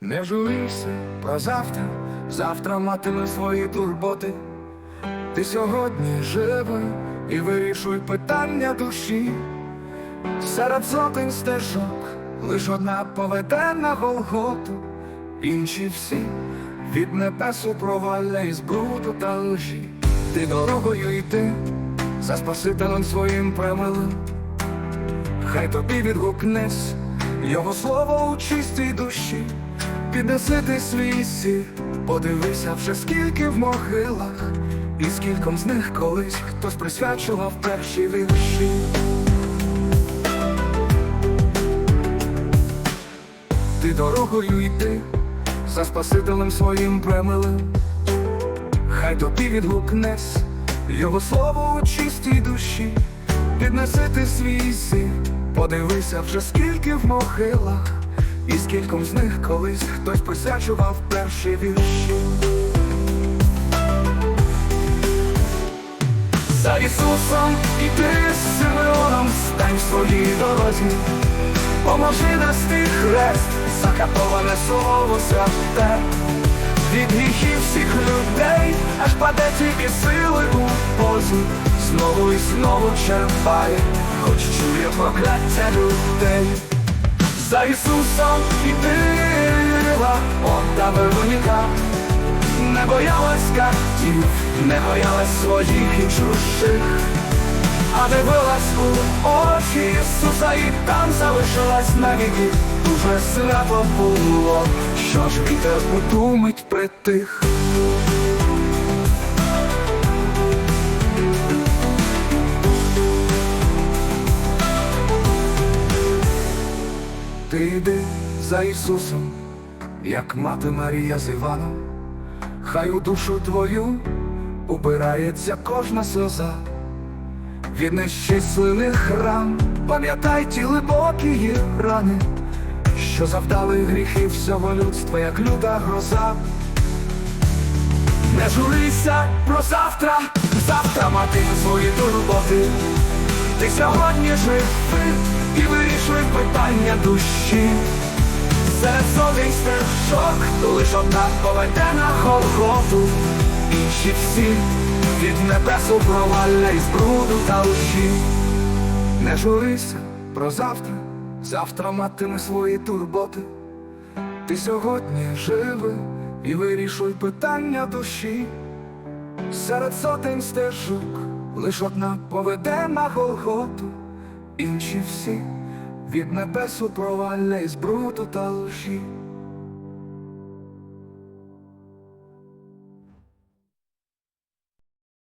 Не журися про завтра, завтра матиме свої турботи. Ти сьогодні живи і вирішуй питання душі. Серед сотень стежок лиш одна поведе на Голготу, інші всі від небесу проваля із бруду та лжі. Ти дорогою йти за Спасителем своїм премилим. Хай тобі відгукнись Його слово у чистій душі, піднеси ти подивися вже скільки в могилах, і скільком з них колись хтось присвячував перші вірші. Ти дорогою йди за Спасителем своїм премилим. Хай тобі відгукнесь Його слово у чистій душі, піднеси ти свій сір, подивися вже скільки в могилах, і скільком з них колись хтось присвячував перші вірші. За Ісусом іди з Симеоном, стань в своїй дорозі, поможи нести хрест, закатоване слово святе. Від гріхів всіх людей, аж паде тільки сили у позі, знову і знову черпає, хоч чує прокляття людей. За Ісусом ідила, онта Вероніка, не боялась картів, не боялась своїх і чужих, а дивилась у очі Ісуса і там залишилась навіки. Дуже свято було, що ж вітер у ту мить притих. Ти йди за Ісусом, як мати Марія з Іваном, хай у душу твою убирається кожна сльоза. Від нещислених ран, пам'ятай ті глибокі рани, що завдали гріхи всього людства, як люта гроза. Не журися про завтра, завтра мати свої турботи. Ти сьогодні живи і вирішуй питання душі. Серед сотень стежок лиш одна поведе на Голготу, інші всі від небесу проваля із бруду та лжі. Не журися про завтра, завтра матиме свої турботи. Ти сьогодні живи і вирішуй питання душі. Серед сотень стежок лиш одна поведе на Голготу, інші всі від небесу проваля із бруду та лжі.